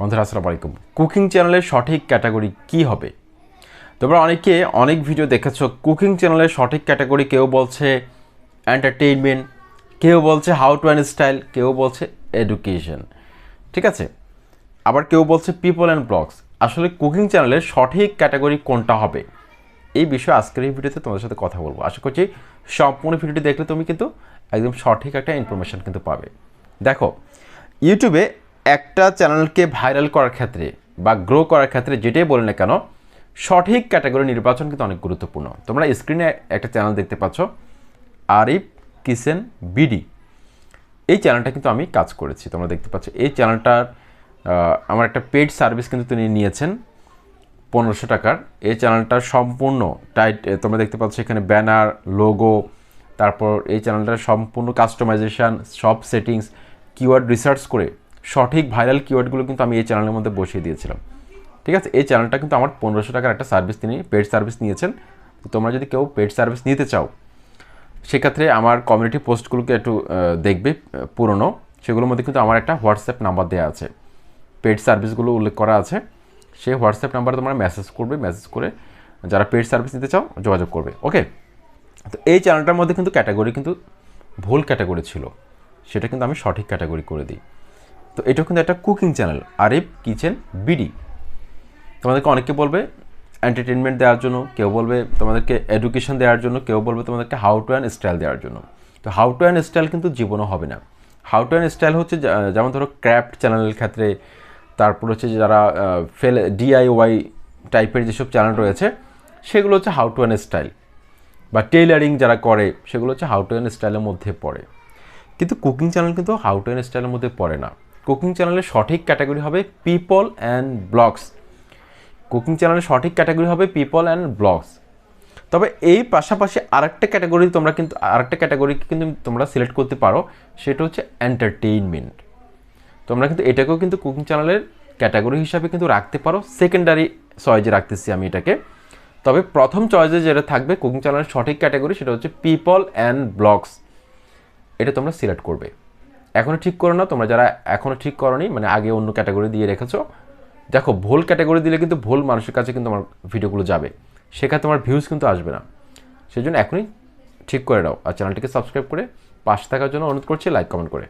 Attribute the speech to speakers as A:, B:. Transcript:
A: বন্ধুরা, আসসালামু আলাইকুম। কুকিং চ্যানেলের সঠিক ক্যাটাগরি কি হবে? তোমরা অনেকে অনেক ভিডিও দেখেছ, কুকিং চ্যানেলের সঠিক ক্যাটাগরি কেউ বলছে এন্টারটেইনমেন্ট কেউ বলছে হাউ টু অ্যান্ড স্টাইল কেউ বলছে এডুকেশন ঠিক আছে? আবার কেউ বলছে পিপল অ্যান্ড ব্লগস আসলে কুকিং চ্যানেলের সঠিক ক্যাটাগরি কোনটা হবে? এই বিষয়ে আজকের এই ভিডিওতে তোমাদের সাথে কথা বলব। আশা করছি সম্পূর্ণ ভিডিওটি দেখলে তুমি কিন্তু একদম সঠিক একটা ইনফরমেশান কিন্তু পাবে। দেখো ইউটিউবে একটা চ্যানেলকে ভাইরাল করার ক্ষেত্রে বা গ্রো করার ক্ষেত্রে যেটাই বলি না কেন, সঠিক ক্যাটাগরি নির্বাচন কিন্তু অনেক গুরুত্বপূর্ণ। তোমরা স্ক্রিনে একটা চ্যানেল দেখতে পাচ্ছ আরিফ কিসেন বিডি এই চ্যানেলটা কিন্তু আমি কাজ করেছি, তোমরা দেখতে পাচ্ছ। এই চ্যানেলটার আমার একটা পেড সার্ভিস কিন্তু তিনি নিয়েছেন, পনেরোশো টাকার। এই চ্যানেলটার সম্পূর্ণ টাইট তোমরা দেখতে পাচ্ছ এখানে ব্যানার লোগো তারপর এই চ্যানেলটার সম্পূর্ণ কাস্টমাইজেশান সব সেটিংস কিওয়ার্ড রিসার্চ করে সঠিক ভাইরাল কিওয়ার্ডগুলো কিন্তু আমি এই চ্যানেলের মধ্যে বসিয়ে দিয়েছিলাম। ঠিক আছে? এই চ্যানেলটা কিন্তু আমার পনেরোশো টাকার একটা সার্ভিস তিনি পেড সার্ভিস নিয়েছেন। তোমরা যদি কেউ পেড সার্ভিস নিতে চাও, সেক্ষেত্রে আমার কমিউনিটি পোস্টগুলোকে একটু দেখবে পুরনো। সেগুলোর মধ্যে কিন্তু আমার একটা হোয়াটসঅ্যাপ নাম্বার দেওয়া আছে। পেড সার্ভিসগুলো উল্লেখ করা আছে। সেই হোয়াটসঅ্যাপ নাম্বারে তোমরা মেসেজ করবে মেসেজ করে যারা পেড সার্ভিস নিতে চাও, যোগাযোগ করবে। ওকে তো এই চ্যানেলটার মধ্যে কিন্তু ক্যাটাগরি কিন্তু ভুল ক্যাটাগরি ছিল। সেটা কিন্তু আমি সঠিক ক্যাটাগরি করে দিই। তো এটা কিন্তু একটা cooking channel Arif kitchen BD তোমাদেরকে অনেকে বলবে এন্টারটেনমেন্ট দেওয়ার জন্য, কেউ বলবে তোমাদেরকে এডুকেশন দেওয়ার জন্য, কেউ বলবে তোমাদেরকে হাউ টু অ্যান্ড স্টাইল দেওয়ার জন্য। তো হাউ টু অ্যান্ড স্টাইল কিন্তু জীবনও হবে না। হাউ টু অ্যান্ড স্টাইল হচ্ছে যেমন ধরো ক্র্যাফট চ্যানেলের ক্ষেত্রে, তারপর হচ্ছে যারা ফেল ডিআইওয়াই টাইপের যেসব চ্যানেল রয়েছে, সেগুলো হচ্ছে হাউ টু অ্যান্ড স্টাইল বা টেইলারিং যারা করে, সেগুলো হচ্ছে হাউ টু অ্যান্ড স্টাইলের মধ্যে পড়ে। কিন্তু কুকিং চ্যানেল কিন্তু হাউ টু অ্যান্ড স্টাইলের মধ্যে পড়ে না। কুকিং চ্যানেলের সঠিক ক্যাটাগরি হবে পিপল অ্যান্ড ব্লগস কুকিং চ্যানেলের সঠিক ক্যাটাগরি হবে পিপল অ্যান্ড ব্লগস তবে এই পাশাপাশি আরেকটা ক্যাটাগরি তোমরা কিন্তু, আরেকটা ক্যাটাগরি কিন্তু তোমরা সিলেক্ট করতে পারো, সেটা হচ্ছে এন্টারটেইনমেন্ট তোমরা কিন্তু এটাকেও কিন্তু কুকিং চ্যানেলের ক্যাটাগরি হিসাবে কিন্তু রাখতে পারো। সেকেন্ডারি চয়েজে রাখতেছি আমি এটাকে। তবে প্রথম চয়েজে যেটা থাকবে কুকিং চ্যানেলের সঠিক ক্যাটাগরি, সেটা হচ্ছে পিপল অ্যান্ড ব্লগস এটা তোমরা সিলেক্ট করবে। এখনও ঠিক করো না, তোমরা যারা এখনও ঠিক করনি মানে আগে অন্য ক্যাটাগরি দিয়ে রেখেছো, দেখো, ভুল ক্যাটাগরি দিলে কিন্তু ভুল মানুষের কাছে কিন্তু আমার ভিডিওগুলো যাবে। সেখানে তোমার ভিউজ কিন্তু আসবে না। সেই জন্য এখনই ঠিক করে নাও আর চ্যানেলটিকে সাবস্ক্রাইব করে পাশে থাকার জন্য অনুরোধ করছি লাইক কমেন্ট করে।